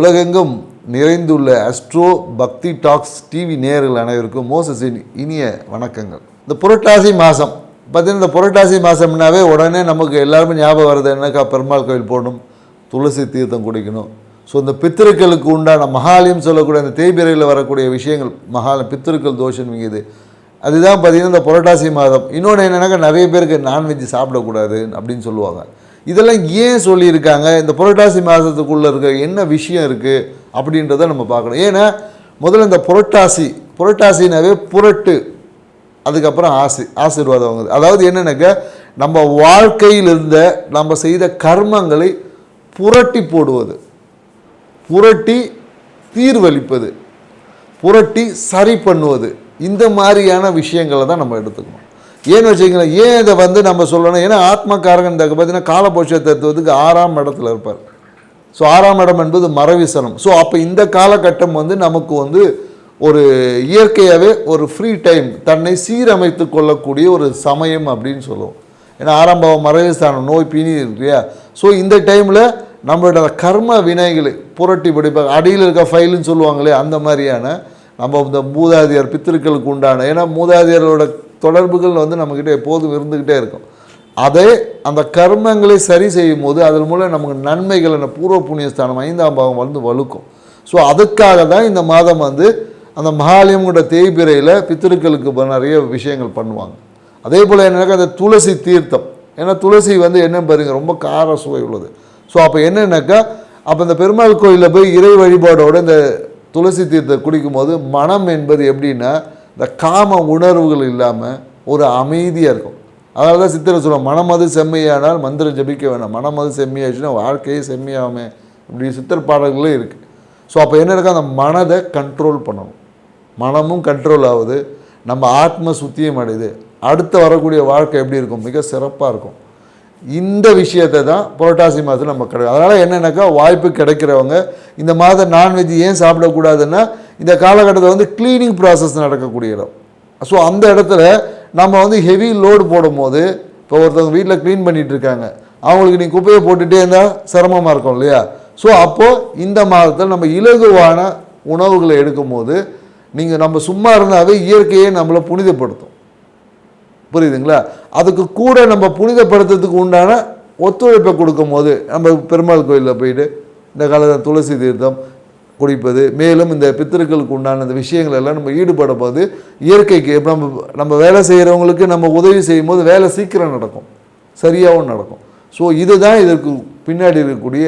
உலகெங்கும் நிறைந்துள்ள அஸ்ட்ரோ பக்தி டாக்ஸ் டிவி நேயர்கள் அனைவருக்கும் மோசஸின் இனிய வணக்கங்கள். இந்த புரட்டாசி மாதம் பார்த்தீங்கன்னா இந்த புரட்டாசி மாதம்னாவே உடனே நமக்கு எல்லாருமே ஞாபகம் வருது என்னக்கா? பெருமாள் கோயில் போகணும் துளசி தீர்த்தம் குடிக்கணும். ஸோ இந்த பித்திருக்களுக்கு உண்டான மகாலயம் சொல்லக்கூடிய அந்த தேய்பிரையில் வரக்கூடிய விஷயங்கள் மகால பித்திருக்கள் தோஷம் இது அதுதான் பார்த்தீங்கன்னா இந்த புரட்டாசி மாதம். இன்னொன்று என்னென்னாக்கா நிறைய பேருக்கு நான்வெஜ் சாப்பிடக்கூடாது அப்படின்னு சொல்லுவாங்க. இதெல்லாம் ஏன் சொல்லியிருக்காங்க? இந்த புரட்டாசி மாதத்துக்குள்ளே இருக்க என்ன விஷயம் இருக்குது அப்படின்றத நம்ம பார்க்கணும். ஏன்னா முதல்ல இந்த புரட்டாசி புரட்டாசினாவே புரட்டு அதுக்கப்புறம் ஆசி ஆசீர்வாதம் வாங்குது. அதாவது என்னென்னாக்கா நம்ம வாழ்க்கையில் இருந்த நம்ம செய்த கர்மங்களை புரட்டி போடுவது. புரட்டி தீர்வளிப்பது. புரட்டி சரி பண்ணுவது. இந்த மாதிரியான விஷயங்களை தான் நம்ம எடுத்துக்கணும். ஏன்னு வச்சுங்களேன் ஏன் இதை வந்து நம்ம சொல்லணும்? ஏன்னா ஆத்மக்காரகன் இந்த பார்த்தீங்கன்னா காலபோஷ தத்துவத்துக்கு ஆறாம் இடத்துல இருப்பார். ஸோ ஆறாம் இடம் என்பது மரவிசனம். ஸோ அப்போ இந்த காலகட்டம் வந்து நமக்கு வந்து ஒரு இயற்கையாகவே ஒரு ஃப்ரீ டைம் தன்னை சீரமைத்து கொள்ளக்கூடிய ஒரு சமயம் அப்படின்னு சொல்லுவோம். ஏன்னா ஆறாம் பாவம் மரவிஸ்தானம் நோய் பீனி இருக்கு இல்லையா ஸோ இந்த டைமில் நம்மளோட கர்ம வினைகளை புரட்டி படிப்பாங்க. அடியில் இருக்க ஃபைலுன்னு சொல்லுவாங்களே அந்த மாதிரியான நம்ம இந்த மூதாதையர் பித்திருக்களுக்கு உண்டான ஏன்னா மூதாதையரோட தொடர்புகள் வந்து நம்மக்கிட்ட எப்போதும் இருந்துக்கிட்டே இருக்கும். அதை அந்த கர்மங்களை சரி செய்யும் போது அதன் மூலம் நமக்கு நன்மைகள் என்ன பூர்வ புண்ணியஸ்தானம் ஐந்தாம் பாவம் வந்து வலுக்கும். ஸோ அதுக்காக தான் இந்த மாதம் வந்து அந்த மகாலயம்ங்கிற தேய்பிரையில் பித்திருக்களுக்கு நிறைய விஷயங்கள் பண்ணுவாங்க. அதே போல் என்னன்னாக்கா அந்த துளசி தீர்த்தம். ஏன்னா துளசி வந்து என்ன பாருங்க ரொம்ப கார சுவை உள்ளது. ஸோ அப்போ என்னென்னாக்கா அப்போ இந்த பெருமாள் கோயிலில் போய் இறை வழிபாடோடு இந்த துளசி தீர்த்தம் குடிக்கும்போது மனம் என்பது எப்படின்னா இந்த காம உணர்வுகள் இல்லாமல் ஒரு அமைதியாக இருக்கும். அதனால தான் சித்திரை சொல்லுவோம் மனமது செம்மையானால் மந்திரம் ஜபிக்க வேணாம். மனமது செம்மையாச்சுன்னா வாழ்க்கையே செம்மையாமே இப்படி சித்தர் பாடல்களே இருக்குது ஸோ அப்போ என்ன இருக்கு அந்த மனதை கண்ட்ரோல் பண்ணணும். மனமும் கண்ட்ரோல் ஆகுது. நம்ம ஆத்ம சுத்தியம் அடையுது. அடுத்து வரக்கூடிய வாழ்க்கை எப்படி இருக்கும்? மிக சிறப்பாக இருக்கும். இந்த விஷயத்தை தான் புரட்டாசி மாதத்தில் நம்ம கிடைக்கும் அதனால் என்னென்னாக்கா வாய்ப்பு கிடைக்கிறவங்க இந்த மாதம் நான்வெஜ் ஏன் சாப்பிடக்கூடாதுன்னா இந்த காலகட்டத்தில் வந்து க்ளீனிங் ப்ராசஸ் நடக்கக்கூடிய இடம். ஸோ அந்த இடத்துல நம்ம வந்து ஹெவி லோடு போடும்போது இப்போ ஒருத்தவங்க வீட்டில் க்ளீன் பண்ணிகிட்டு இருக்காங்க அவங்களுக்கு நீ குப்பையை போட்டுகிட்டே இருந்தால் சிரமமாக இருக்கும் இல்லையா? ஸோ அப்போது இந்த மாதத்தில் நம்ம இலகுவான உணவுகளை எடுக்கும்போது நீங்கள் நம்ம சும்மா இருந்தாவே இயற்கையே நம்மளை புனிதப்படுத்தும். புரியுதுங்களா? அதுக்கு கூட நம்ம புனிதப்படுத்துறதுக்கு உண்டான ஒத்துழைப்பை கொடுக்கும் போது நம்ம பெருமாள் கோயிலில் போயிட்டு இந்த காலத்தில் துளசி தீர்த்தம் குடிப்பது மேலும் இந்த பித்தர்களுக்கு உண்டான இந்த விஷயங்கள் எல்லாம் நம்ம ஈடுபடும் போது இயற்கைக்கு இப்போ நம்ம நம்ம வேலை செய்கிறவங்களுக்கு நம்ம உதவி செய்யும்போது வேலை சீக்கிரம் நடக்கும். சரியாகவும் நடக்கும். ஸோ இதுதான் இதற்கு பின்னாடி இருக்கக்கூடிய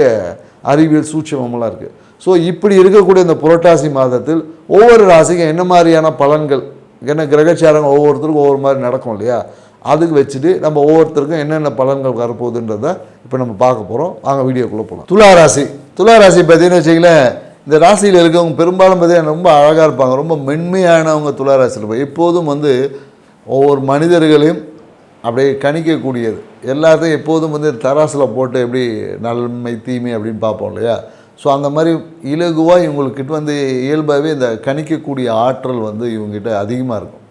அறிவியல் சூட்சமமெல்லாம் இருக்குது ஸோ இப்படி இருக்கக்கூடிய இந்த புரட்டாசி மாதத்தில் ஒவ்வொரு ராசிக்கும் என்ன மாதிரியான பலன்கள் ஏன்னா கிரகச்சாரங்கள் ஒவ்வொருத்தருக்கும் ஒவ்வொரு மாதிரி நடக்கும் இல்லையா? அதுக்கு வச்சுட்டு நம்ம ஒவ்வொருத்தருக்கும் என்னென்ன பலன்கள் வரப்போகுதுன்றதை இப்போ நம்ம பார்க்க போகிறோம் வாங்க வீடியோக்குள்ளே போகலாம் துளாராசி துளாராசி ராசி பார்த்தீங்கன்னு வச்சிங்களேன் இந்த ராசியில் இருக்கவங்க பெரும்பாலும் பார்த்தீங்கன்னா ரொம்ப அழகாக இருப்பாங்க. ரொம்ப மென்மையானவங்க துலா ராசியில் இருப்பாங்க எப்போதும் வந்து ஒவ்வொரு மனிதர்களையும் அப்படியே கணிக்கக்கூடியது. எல்லாத்தையும் எப்போதும் வந்து தராசில் போட்டு எப்படி நன்மை தீமை அப்படின்னு பார்ப்போம் இல்லையா? ஸோ அந்த மாதிரி இலகுவாக இவங்கக்கிட்ட வந்து இயல்பாகவே இந்த கணிக்கக்கூடிய ஆற்றல் வந்து இவங்ககிட்ட அதிகமாக இருக்கும்.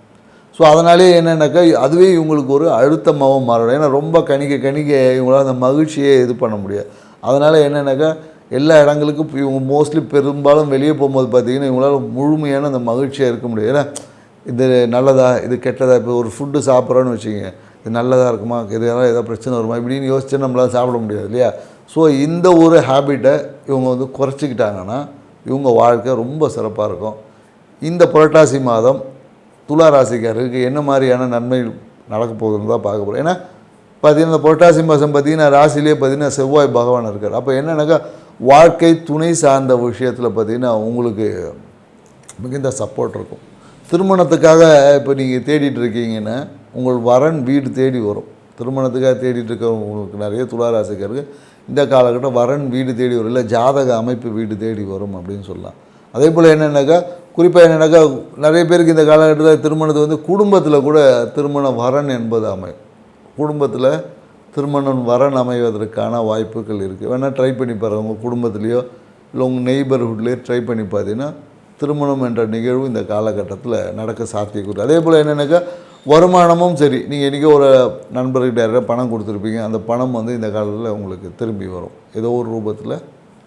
ஸோ அதனாலே என்னென்னாக்கா அதுவே இவங்களுக்கு ஒரு அழுத்தமாகவும் மாறிடும் ஏன்னா ரொம்ப கணிக்க கணிக்க இவங்களால் அந்த மகிழ்ச்சியே இது பண்ண முடியாது. அதனால் என்னென்னாக்கா எல்லா இடங்களுக்கும் இவங்க மோஸ்ட்லி பெரும்பாலும் வெளியே போகும்போது பார்த்தீங்கன்னா இவங்களால் முழுமையான அந்த மகிழ்ச்சியாக இருக்க முடியாது ஏன்னா இது நல்லதா இது கெட்டதா? இப்போ ஒரு ஃபுட்டு சாப்பிட்றோன்னு வச்சுக்கோங்க. இது நல்லதாக இருக்குமா? இது எதாவது ஏதாவது பிரச்சனை வருமா? இப்படின்னு யோசிச்சு நம்மளால சாப்பிட முடியாது இல்லையா? ஸோ இந்த ஒரு ஹேபிட்டை இவங்க வந்து குறைச்சிக்கிட்டாங்கன்னா இவங்க வாழ்க்கை ரொம்ப சிறப்பாக இருக்கும். இந்த புரட்டாசி மாதம் துலா ராசிக்காரருக்கு என்ன மாதிரியான நன்மை நடக்க போகுதுன்னு தான் பார்க்க போகிறோம் ஏன்னா பார்த்தீங்கன்னா இந்த புரட்டாசி மாதம் பார்த்தீங்கன்னா ராசிலே பார்த்தீங்கன்னா செவ்வாய் பகவான் இருக்கார். அப்போ என்னென்னாக்கா வாழ்க்கை துணை சார்ந்த விஷயத்தில் பார்த்தீங்கன்னா உங்களுக்கு மிகுந்த சப்போர்ட் இருக்கும். திருமணத்துக்காக இப்போ நீங்கள் தேடிட்டு இருக்கீங்கன்னா உங்கள் வரன் வீடு தேடி வரும். திருமணத்துக்காக தேடிட்டு இருக்கிறவங்களுக்கு நிறைய துளாராசிக்காருக்கு இந்த காலகட்டம் வரன் வீடு தேடி வரும். இல்லை ஜாதக அமைப்பு வீடு தேடி வரும் அப்படின்னு சொல்லலாம். அதே போல் என்னென்னாக்கா குறிப்பாக என்னென்னாக்கா நிறைய பேருக்கு இந்த காலகட்டத்தில் திருமணத்தை வந்து குடும்பத்தில் கூட திருமண வரன் என்பது அமையும். குடும்பத்தில் திருமணம் வரன் அமைவதற்கான வாய்ப்புகள் இருக்குது வேணால் ட்ரை பண்ணி பாருங்கள் உங்கள் குடும்பத்துலேயோ இல்லை உங்கள் நெய்பர்ஹுட்லேயோ ட்ரை பண்ணி பார்த்தீங்கன்னா திருமணம் என்ற நிகழ்வு இந்த காலகட்டத்தில் நடக்க சாத்தியக்கூறு. அதே போல் என்னென்னாக்கா வருமானமும் சரி. நீங்கள் இன்றைக்கி ஒரு நண்பர்கிட்ட யாராவது பணம் கொடுத்துருப்பீங்க. அந்த பணம் வந்து இந்த காலத்தில் உங்களுக்கு திரும்பி வரும். ஏதோ ஒரு ரூபத்தில்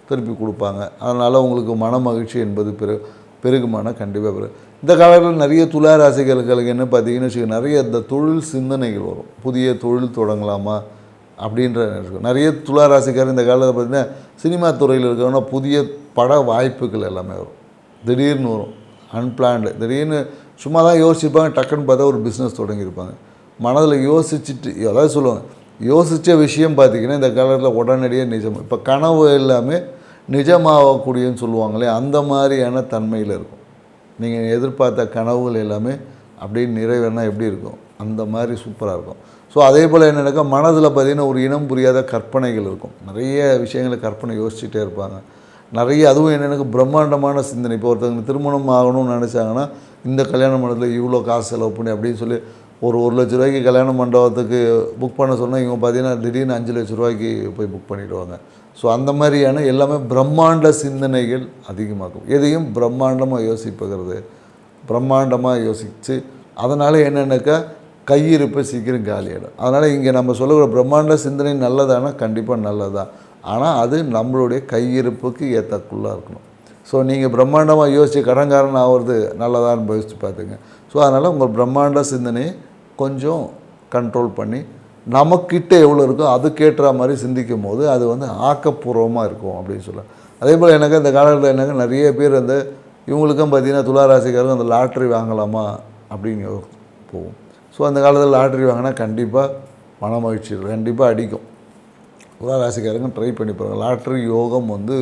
திருப்பி கொடுப்பாங்க. அதனால் உங்களுக்கு மன மகிழ்ச்சி என்பது பெரு பெருகுமான கண்டிப்பாக பெரு இந்த காலத்தில் நிறைய துலா ராசிகளுக்கு என்ன பார்த்தீங்கன்னு வச்சுக்க நிறைய இந்த தொழில் சிந்தனைகள் வரும். புதிய தொழில் தொடங்கலாமா அப்படின்ற இருக்கும் நிறைய துலா ராசிக்காரர் இந்த காலத்தில் பார்த்தீங்கன்னா சினிமா துறையில் இருக்கிறவங்க புதிய பட வாய்ப்புகள் எல்லாமே வரும். திடீர்னு வரும். அன்பிளான்டு திடீர்னு சும்மா தான் யோசிச்சிருப்பாங்க டக்குன்னு பார்த்தா ஒரு பிஸ்னஸ் தொடங்கியிருப்பாங்க. மனதில் யோசிச்சுட்டு அதாவது சொல்லுவாங்க யோசித்த விஷயம் பார்த்தீங்கன்னா இந்த காலத்தில் உடனடியாக நிஜம் இப்போ கனவு எல்லாமே நிஜமாகக்கூடியன்னு சொல்லுவாங்களே அந்த மாதிரியான தன்மையில் இருக்கும். நீங்கள் எதிர்பார்த்த கனவுகள் எல்லாமே அப்படியே நிறைவேறினா எப்படி இருக்கும்? அந்த மாதிரி சூப்பராக இருக்கும். ஸோ அதே போல் என்னென்னாக்கா மனதில் பார்த்தீங்கன்னா ஒரு இனம் புரியாத கற்பனைகள் இருக்கும். நிறைய விஷயங்களை கற்பனை யோசிச்சுட்டே இருப்பாங்க. நிறைய அதுவும் என்னென்னா பிரம்மாண்டமான சிந்தனை. இப்போ ஒருத்தவங்க திருமணம் ஆகணும்னு நினச்சாங்கன்னா இந்த கல்யாண மண்டபத்தில் இவ்வளோ காசு செலவு பண்ணி அப்படின்னு சொல்லி ஒரு ஒரு லட்ச ரூபாய்க்கு கல்யாண மண்டபத்துக்கு புக் பண்ண சொன்னால் இவங்க பார்த்தீங்கன்னா திடீர்னு அஞ்சு லட்ச ரூபாய்க்கு போய் புக் பண்ணிவிடுவாங்க ஸோ அந்த மாதிரியான எல்லாமே பிரம்மாண்ட சிந்தனைகள் அதிகமாகும். எதையும் பிரம்மாண்டமாக யோசிப்புகிறது பிரம்மாண்டமாக யோசித்து அதனால் என்னென்னாக்கா கையிருப்பு சீக்கிரம் காலியாகிடும் அதனால் இங்கே நம்ம சொல்லக்கூடிய பிரம்மாண்ட சிந்தனை நல்லதானா? கண்டிப்பாக நல்லதான் ஆனால் அது நம்மளுடைய கையிருப்புக்கு ஏற்றக்குள்ளாக இருக்கணும். ஸோ நீங்கள் பிரம்மாண்டமாக யோசித்து கடன்காரன் ஆகிறது நல்லதான்னு யோசித்து பார்த்துங்க ஸோ அதனால் உங்கள் பிரம்மாண்ட சிந்தனையை கொஞ்சம் கண்ட்ரோல் பண்ணி நமக்கிட்ட எவ்வளோ இருக்கோ அதுக்கேற்ற மாதிரி சிந்திக்கும் போது அது வந்து ஆக்கப்பூர்வமாக இருக்கும் அப்படின்னு சொல்லலாம் அதே போல் எனக்கு இந்த காலத்தில் எனக்கு நிறைய பேர் அந்த இவங்களுக்கும் பார்த்தீங்கன்னா துளாராசிக்காரங்க அந்த லாட்ரி வாங்கலாமா அப்படின்னு போகும். ஸோ அந்த காலத்தில் லாட்ரி வாங்கினா கண்டிப்பாக மன மகிழ்ச்சி கண்டிப்பாக அடிக்கும். துளாராசிக்காரங்க ட்ரை பண்ணி பாருங்கள் லாட்ரி யோகம் வந்து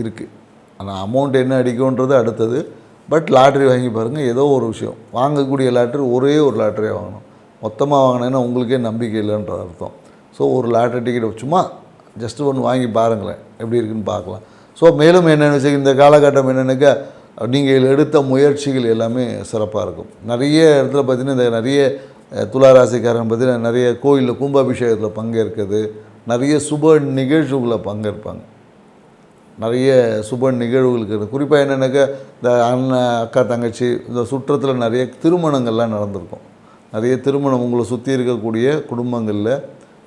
இருக்குது ஆனால் அமௌண்ட் என்ன அடிக்கும்ன்றது அடுத்தது. பட் லாட்ரி வாங்கி பாருங்கள் ஏதோ ஒரு விஷயம். வாங்கக்கூடிய லாட்ரி ஒரே ஒரு லாட்ரியாக வாங்கணும். மொத்தமாக வாங்கினேன்னா உங்களுக்கே நம்பிக்கை இல்லைன்ற அர்த்தம். ஸோ ஒரு லாட்ரி டிக்கெட் சும்மா ஜஸ்ட் ஒன்று வாங்கி பாருங்களேன் எப்படி இருக்குன்னு பார்க்கலாம். ஸோ மேலும் என்னென்னு இந்த காலகட்டம் என்னென்னாக்கா நீங்கள் எடுத்த முயற்சிகள் எல்லாமே சிறப்பாக இருக்கும். நிறைய இடத்துல பார்த்திங்கன்னா இந்த நிறைய துளாராசிக்காரன் பார்த்தீங்கன்னா நிறைய கோயிலில் கும்பாபிஷேகத்தில் பங்கேற்கிறது நிறைய சுப நிகழ்வுகளில் பங்கேற்பாங்க. நிறைய சுப நிகழ்வுகளுக்கு இருக்குது. குறிப்பாக என்னென்னாக்கா இந்த அண்ணன் அக்கா தங்கச்சி இந்த சுற்றத்தில் நிறைய திருமணங்கள்லாம் நடந்திருக்கும். நிறைய திருமணம் உங்களை சுற்றி இருக்கக்கூடிய குடும்பங்களில்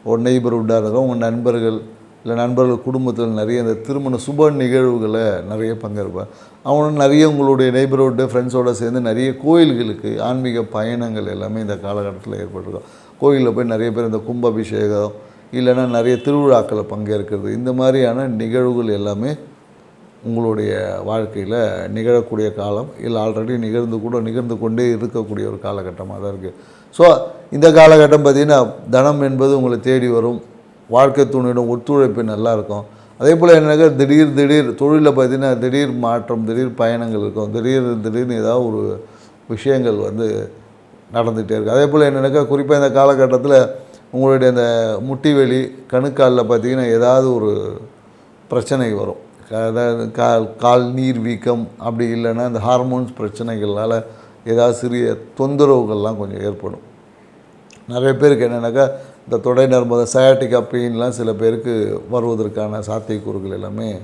ஒரு நெய்பர்ஹுட்டாக இருக்கும் உங்கள் நண்பர்கள் இல்லை நண்பர்கள் குடும்பத்தில் நிறைய இந்த திருமண சுப நிகழ்வுகளை நிறைய பங்கேற்பேன் அவனும் நிறைய உங்களுடைய நெய்பர்ஹுட்டு ஃப்ரெண்ட்ஸோடு சேர்ந்து நிறைய கோயில்களுக்கு ஆன்மீக பயணங்கள் எல்லாமே இந்த காலகட்டத்தில் ஏற்பட்டிருக்கும். கோயிலில் போய் நிறைய பேர் இந்த கும்பாபிஷேகம் இல்லைன்னா நிறைய திருவிழாக்களை பங்கேற்கிறது. இந்த மாதிரியான நிகழ்வுகள் எல்லாமே உங்களுடைய வாழ்க்கையில் நிகழக்கூடிய காலம் இல்லை ஆல்ரெடி நிகழ்ந்து கூட நிகழ்ந்து கொண்டே இருக்கக்கூடிய ஒரு காலகட்டமாக தான் இருக்குது ஸோ இந்த காலகட்டம் பார்த்திங்கன்னா தனம் என்பது உங்களை தேடி வரும். வாழ்க்கை துணையிடம் ஒத்துழைப்பு நல்லா இருக்கும். அதே போல் என்னக்கா திடீர் திடீர் தொழிலில் பார்த்திங்கன்னா திடீர் மாற்றம் திடீர் பயணங்கள் இருக்கும். திடீர் திடீர்னு ஏதாவது ஒரு விஷயங்கள் வந்து நடந்துகிட்டே இருக்குது அதே போல் என்னென்னாக்கா குறிப்பாக இந்த காலகட்டத்தில் உங்களுடைய அந்த முட்டி வெளி கணுக்காலில் பார்த்திங்கன்னா ஏதாவது ஒரு பிரச்சனை வரும். அதாவது கால் கால் நீர் வீக்கம் அப்படி இல்லைன்னா இந்த ஹார்மோன்ஸ் பிரச்சனைகளால் ஏதாவது சிறிய தொந்தரவுகள்லாம் கொஞ்சம் ஏற்படும். நிறைய பேருக்கு என்னென்னாக்கா இந்த தொடை நர்மதை சயாட்டிக் பெயின்லாம் சில பேருக்கு வருவதற்கான சாத்தியக்கூறுகள் எல்லாமே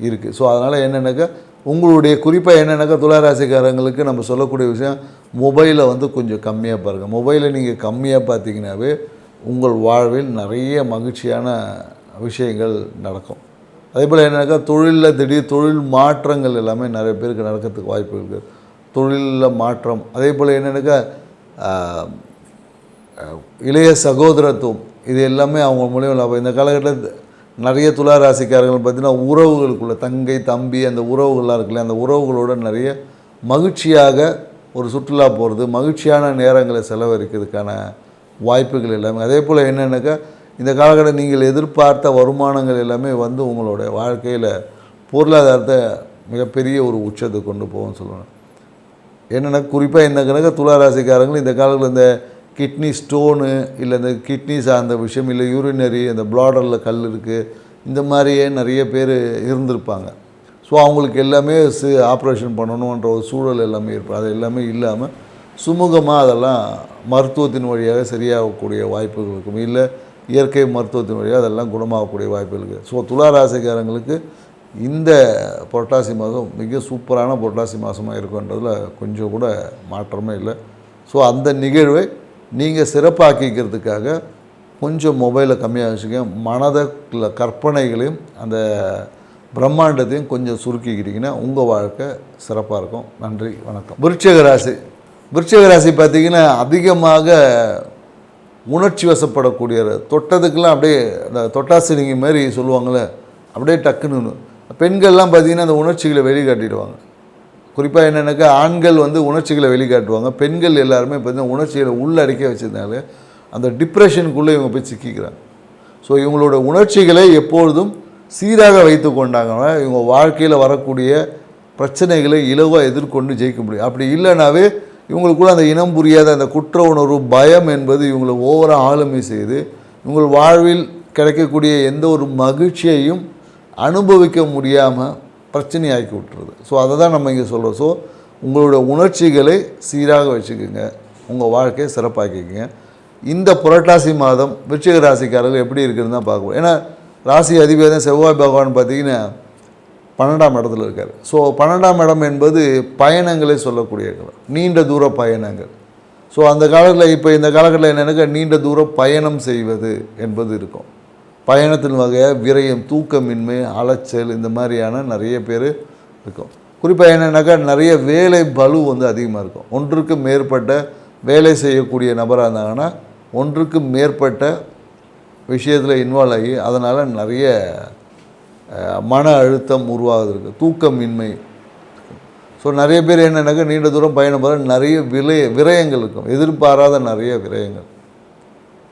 இருக்குது ஸோ அதனால் என்னென்னாக்கா உங்களுடைய குறிப்பாக என்னென்னாக்கா துளாராசிக்காரங்களுக்கு நம்ம சொல்லக்கூடிய விஷயம் மொபைலை வந்து கொஞ்சம் கம்மியாக பாருங்கள் மொபைலை நீங்கள் கம்மியாக பார்த்தீங்கன்னாவே உங்கள் வாழ்வில் நிறைய மகிழ்ச்சியான விஷயங்கள் நடக்கும். அதே போல் என்னென்னாக்கா தொழிலில் திடீர் தொழில் மாற்றங்கள் எல்லாமே நிறைய பேருக்கு நடக்கிறதுக்கு வாய்ப்பு இருக்குது தொழிலில் மாற்றம் அதே போல் என்னென்னாக்கா இளைய சகோதரத்துவம் இது எல்லாமே அவங்க மூலியம் லாபம். இந்த காலகட்டத்தில் நிறைய துலா ராசிக்காரர்கள் பார்த்திங்கன்னா உறவுகளுக்குள்ள தங்கை தம்பி அந்த உறவுகள்லாம் இருக்குல்ல அந்த உறவுகளோட நிறைய மகிழ்ச்சியாக ஒரு சுற்றுலா போகிறது மகிழ்ச்சியான நேரங்களை செலவழிக்கிறதுக்கான வாய்ப்புகள் எல்லாமே. அதே போல் என்னென்னாக்கா இந்த காலகட்டம் நீங்கள் எதிர்பார்த்த வருமானங்கள் எல்லாமே வந்து உங்களுடைய வாழ்க்கையில் பொருளாதாரத்தை மிகப்பெரிய ஒரு உச்சத்தை கொண்டு போகும்னு சொல்லணும் என்னென்னா குறிப்பாக இந்த கணக்க துளாராசிக்காரங்கள் இந்த காலத்தில் இந்த கிட்னி ஸ்டோனு இல்லை இந்த கிட்னி சார்ந்த விஷயம் இல்லை யூரினரி அந்த பிளாடரில் கல் இருக்குது இந்த மாதிரியே நிறைய பேர் இருந்திருப்பாங்க. ஸோ அவங்களுக்கு எல்லாமே சி ஆப்ரேஷன் பண்ணணுன்ற ஒரு சூழல் எல்லாமே இருப்போம் அது எல்லாமே இல்லாமல் சுமூகமாக அதெல்லாம் மருத்துவத்தின் வழியாக சரியாகக்கூடிய வாய்ப்புகள் இருக்கும். இல்லை இயற்கை மருத்துவத்தின் வழியாக அதெல்லாம் குணமாகக்கூடிய வாய்ப்புகள் இருக்குது. ஸோ துளாராசிக்காரங்களுக்கு இந்த புரட்டாசி மாதம் மிக சூப்பரான புரட்டாசி மாதமாக இருக்குன்றதில் கொஞ்சம் கூட மாற்றமே இல்லை. ஸோ அந்த நிகழ்வை நீங்கள் சிறப்பாக்கிக்கிறதுக்காக கொஞ்சம் மொபைலை கம்மியாக வச்சுக்க மனதில் கற்பனைகளையும் அந்த பிரம்மாண்டத்தையும் கொஞ்சம் சுருக்கிக்கிட்டிங்கன்னா உங்கள் வாழ்க்கை சிறப்பாக இருக்கும். நன்றி வணக்கம். விருட்சிக ராசி. விருட்சிக ராசி பார்த்தீங்கன்னா அதிகமாக உணர்ச்சி வசப்படக்கூடிய தொட்டதுக்கெல்லாம் அப்படியே அந்த தொட்டாசினிங்க மாதிரி சொல்லுவாங்கள்ல அப்படியே டக்குன்னு பெண்கள்லாம் பார்த்தீங்கன்னா அந்த உணர்ச்சிகளை வெளிக்காட்டிடுவாங்க. குறிப்பாக என்னென்னாக்கா ஆண்கள் வந்து உணர்ச்சிகளை வெளிக்காட்டுவாங்க. பெண்கள் எல்லாருமே பார்த்தீங்கன்னா உணர்ச்சிகளை உள்ளடக்கி வச்சதுனால அந்த டிப்ரெஷனுக்குள்ளே இவங்க போய் சிக்கிக்கிறாங்க. ஸோ இவங்களோட உணர்ச்சிகளை எப்பொழுதும் சீராக வைத்து கொண்டாங்கன்னா இவங்க வாழ்க்கையில் வரக்கூடிய பிரச்சனைகளை இலவாக எதிர்கொண்டு ஜெயிக்க முடியும். அப்படி இல்லைனாவே இவங்களுக்குள்ள அந்த இனம் புரியாத அந்த குற்ற உணர்வு பயம் என்பது இவங்களை ஓவராக ஆளுமை செய்து உங்கள் வாழ்வில் கிடைக்கக்கூடிய எந்த ஒரு மகிழ்ச்சியையும் அனுபவிக்க முடியாமல் பிரச்சனையாக்கி விட்டுருது. ஸோ அதை தான் நம்ம இங்கே சொல்கிறோம் ஸோ உங்களோட உணர்ச்சிகளை சீராக வச்சுக்கோங்க. உங்கள் வாழ்க்கையை சிறப்பாக்கிக்கங்க. இந்த புரட்டாசி மாதம் விருச்சிக ராசிக்காரர்கள் எப்படி இருக்குதுன்னு தான் பார்க்கணும் ஏன்னா ராசி அதிபதி செவ்வாய் பகவான் பார்த்தீங்கன்னா பன்னெண்டாம் இடத்துல இருக்கார். ஸோ பன்னெண்டாம் இடம் என்பது பயணங்களே சொல்லக்கூடிய இடம். நீண்ட தூர பயணங்கள். ஸோ அந்த காலத்தில் இப்போ இந்த காலகட்டத்தில் என்னென்னாக்கா நீண்ட தூர பயணம் செய்வது என்பது இருக்கும். பயணத்தின் வகையாக விரயம் தூக்கமின்மை அலைச்சல் இந்த மாதிரியான நிறைய பேர் இருக்கும். குறிப்பாக என்னென்னாக்கா நிறைய வேலை பலு வந்து அதிகமாக இருக்கும். ஒன்றுக்கு மேற்பட்ட வேலை செய்யக்கூடிய நபராக இருந்தாங்கன்னா ஒன்றுக்கு மேற்பட்ட விஷயத்தில் இன்வால்வ் ஆகி அதனால் நிறைய மன அழுத்தம் உருவாகுது தூக்கமின்மை. ஸோ நிறைய பேர் என்னென்னாக்கா நீண்ட தூரம் பயணம் போகிற நிறைய விலை விரயங்கள் இருக்கும். எதிர்பாராத நிறைய விரயங்கள்.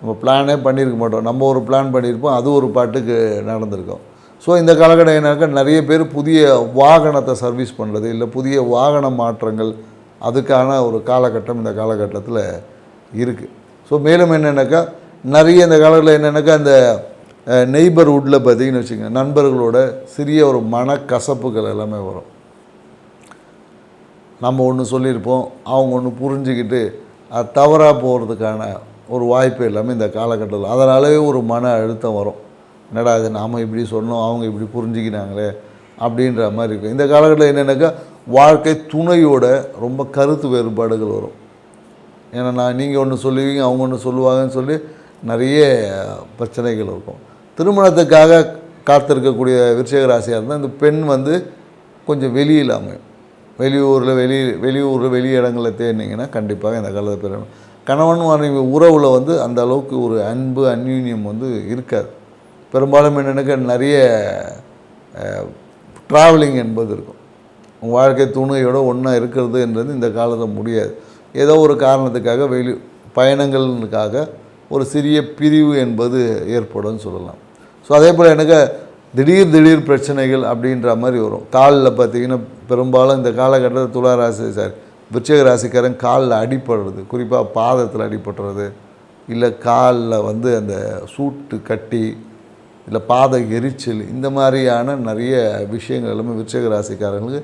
நம்ம பிளானே பண்ணியிருக்க மாட்டோம். நம்ம ஒரு பிளான் பண்ணியிருப்போம் அது ஒரு பாட்டுக்கு நடந்திருக்கும். ஸோ இந்த காலகட்டம் என்னக்கா நிறைய பேர் புதிய வாகனத்தை சர்வீஸ் பண்ணுறது இல்லை புதிய வாகன மாற்றங்கள் அதுக்கான ஒரு காலகட்டம் இந்த காலகட்டத்தில் இருக்குது ஸோ மேலும் என்னென்னாக்கா நிறைய இந்த காலத்தில் என்னென்னாக்கா இந்த நெய்பர்ஹுட்டில் பார்த்தீங்கன்னு வச்சுக்கோங்க நண்பர்களோட சிறிய ஒரு மனக்கசப்புகள் எல்லாமே வரும். நம்ம ஒன்று சொல்லியிருப்போம் அவங்க ஒன்று புரிஞ்சுக்கிட்டு அது தவறாக போகிறதுக்கான ஒரு வாய்ப்பு எல்லாமே இந்த காலகட்டத்தில் அதனாலே ஒரு மன அழுத்தம் வரும். என்னடா இது நாம் இப்படி சொன்னோம் அவங்க இப்படி புரிஞ்சுக்கினாங்களே அப்படின்ற மாதிரி இருக்கும். இந்த காலகட்டத்தில் என்னென்னாக்கா வாழ்க்கை துணையோட ரொம்ப கருத்து வேறுபாடுகள் வரும். ஏன்னா நான் நீங்கள் ஒன்று சொல்லுவீங்க அவங்க ஒன்று சொல்லுவாங்கன்னு சொல்லி நிறைய பிரச்சனைகள் இருக்கும். திருமணத்துக்காக காத்திருக்கக்கூடிய விருச்சிக ராசியாக இருந்தால் இந்த பெண் வந்து கொஞ்சம் வெளியில் அமையும். வெளியூரில் வெளி வெளியூரில் வெளி இடங்களில் தேடினீங்கன்னா கண்டிப்பாக இந்த காலத்தை பெறணும் கணவன் மனைவி உறவில் வந்து அந்த அளவுக்கு ஒரு அன்பு அந்யூன்யம் வந்து இருக்காது. பெரும்பாலும் என்னென்னக்க நிறைய ட்ராவலிங் என்பது இருக்கும். உங்கள் வாழ்க்கை துணையோட ஒன்றா இருக்கிறது என்றது இந்த காலத்தில் முடியாது. ஏதோ ஒரு காரணத்துக்காக வெளி பயணங்களுக்காக ஒரு சிறிய பிரிவு என்பது ஏற்படும்னு சொல்லலாம். ஸோ அதே போல் எனக்கு திடீர் திடீர் பிரச்சனைகள் அப்படின்ற மாதிரி வரும். காலில் பார்த்தீங்கன்னா பெரும்பாலும் இந்த காலகட்டத்தில் துளாராசி சார் விருச்சக ராசிக்காரன் காலில் அடிபடுறது. குறிப்பாக பாதத்தில் அடிபடுறது இல்லை காலில் வந்து அந்த சூட்டு கட்டி இல்லை பாத எரிச்சல் இந்த மாதிரியான நிறைய விஷயங்கள் எல்லாமே விருச்சக ராசிக்காரங்களுக்கு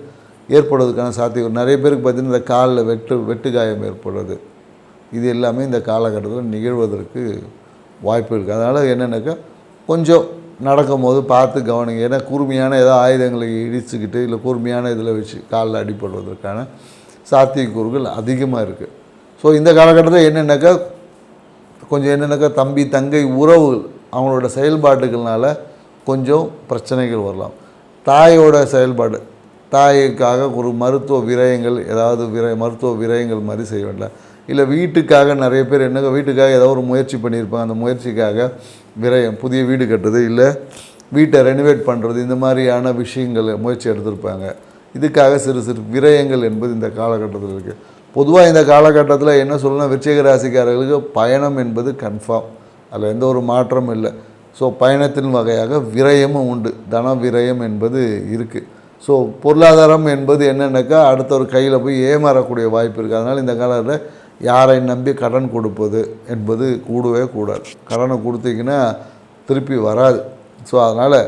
ஏற்படுவதற்கான சாத்தியம். நிறைய பேருக்கு பார்த்தீங்கன்னா இந்த காலில் வெட்டு வெட்டு காயம் ஏற்படுறது. இது எல்லாமே இந்த காலகட்டத்தில் நிகழ்வதற்கு வாய்ப்பு இருக்குது அதனால் என்னென்னாக்கா கொஞ்சம் நடக்கும்போது பார்த்து கவனிங்க. ஏன்னா கூர்மையான ஏதோ ஆயுதங்களை இடிச்சுக்கிட்டு இல்லை கூர்மையான இதில் வச்சு காலில் அடிபடுவதற்கான சாத்தியக்கூறுகள் அதிகமாக இருக்குது ஸோ இந்த காலகட்டத்தில் என்னென்னாக்கா கொஞ்சம் என்னென்னாக்கா தம்பி தங்கை உறவு அவங்களோட செயல்பாடுகள்னால கொஞ்சம் பிரச்சனைகள் வரலாம். தாயோட செயல்பாடு தாய்க்காக ஒரு மருத்துவ விரயங்கள் ஏதாவது விரை மருத்துவ விரயங்கள் மாதிரி செய்ய வேண்டாம். இல்லை வீட்டுக்காக நிறைய பேர் என்ன வீட்டுக்காக ஏதோ ஒரு முயற்சி பண்ணியிருப்பாங்க. அந்த முயற்சிக்காக விரயம் புதிய வீடு கட்டுறது இல்லை வீட்டை ரெனோவேட் பண்ணுறது இந்த மாதிரியான விஷயங்கள் முயற்சி எடுத்திருப்பாங்க. இதுக்காக சிறு சிறு விரயங்கள் என்பது இந்த காலகட்டத்தில் இருக்குது பொதுவாக இந்த காலகட்டத்தில் என்ன சொல்லணும் விருச்சிக ராசிக்காரர்களுக்கு பயணம் என்பது கன்ஃபார்ம் அதில் எந்த ஒரு மாற்றமும் இல்லை. ஸோ பயணத்தின் வகையாக விரயமும் உண்டு. தன விரயம் என்பது இருக்குது ஸோ பொருளாதாரம் என்பது என்னென்னாக்கா அடுத்த ஒரு கையில் போய் ஏமாறக்கூடிய வாய்ப்பு இருக்குது அதனால் இந்த காலத்தில் யாரை நம்பி கடன் கொடுப்பது என்பது கூடவே கூடாது. கடனை கொடுத்தீங்கன்னா திருப்பி வராது. ஸோ அதனால்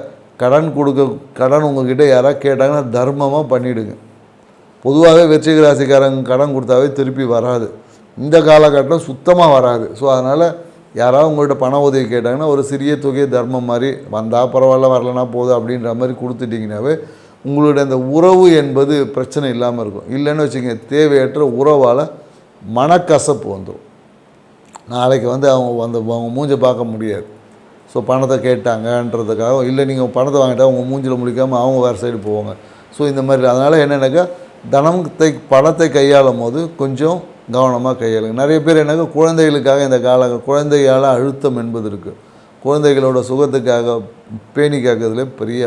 கடன் கொடுக்க கடன் உங்ககிட்ட யாராவது கேட்டாங்கன்னா தர்மமாக பண்ணிவிடுங்க பொதுவாகவே வெற்றிக ராசிக்காரங்க கடன் கொடுத்தாவே திருப்பி வராது. இந்த காலகட்டம் சுத்தமாக வராது. ஸோ அதனால் யாராவது உங்கள்கிட்ட பண உதவி கேட்டாங்கன்னா ஒரு சிறிய தொகையை தர்மம் மாதிரி வந்தால் பரவாயில்ல வரலனா போதும் அப்படின்ற மாதிரி கொடுத்துட்டிங்கனாவே உங்களுடைய அந்த உறவு என்பது பிரச்சனை இல்லாமல் இருக்கும். இல்லைன்னு வச்சுக்கோங்க தேவையற்ற உறவால் மனக்கசப்பு வந்துடும் நாளைக்கு வந்து அவங்க அந்த அவங்க மூஞ்சை பார்க்க முடியாது. ஸோ பணத்தை கேட்டாங்கன்றதுக்காக இல்லை நீங்கள் பணத்தை வாங்கிட்டா உங்கள் மூஞ்சில் முழிக்காமல் அவங்க வேறு சைடு போவாங்க. ஸோ இந்த மாதிரி அதனால் என்னென்னாக்கா தனத்தை பணத்தை கையாளும் போது கொஞ்சம் கவனமாக கையாளுங்க. நிறைய பேர் என்னக்கா குழந்தைகளுக்காக இந்த கால குழந்தையால் அழுத்தம் என்பது இருக்குது குழந்தைகளோட சுகத்துக்காக பேணி காக்கிறதுல பெரிய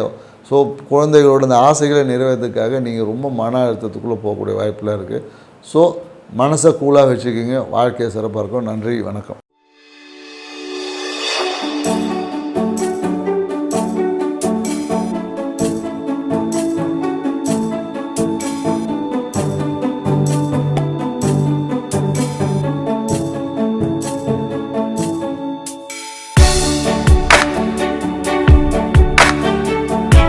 ஸோ குழந்தைகளோட அந்த ஆசைகளை நிறைவேறதுக்காக நீங்கள் ரொம்ப மன அழுத்தத்துக்குள்ளே போகக்கூடிய வாய்ப்பெலாம் இருக்குது ஸோ மனசை கூலாக வச்சுக்கிங்க. வாழ்க்கையை சிறப்பாக இருக்கும். நன்றி வணக்கம்.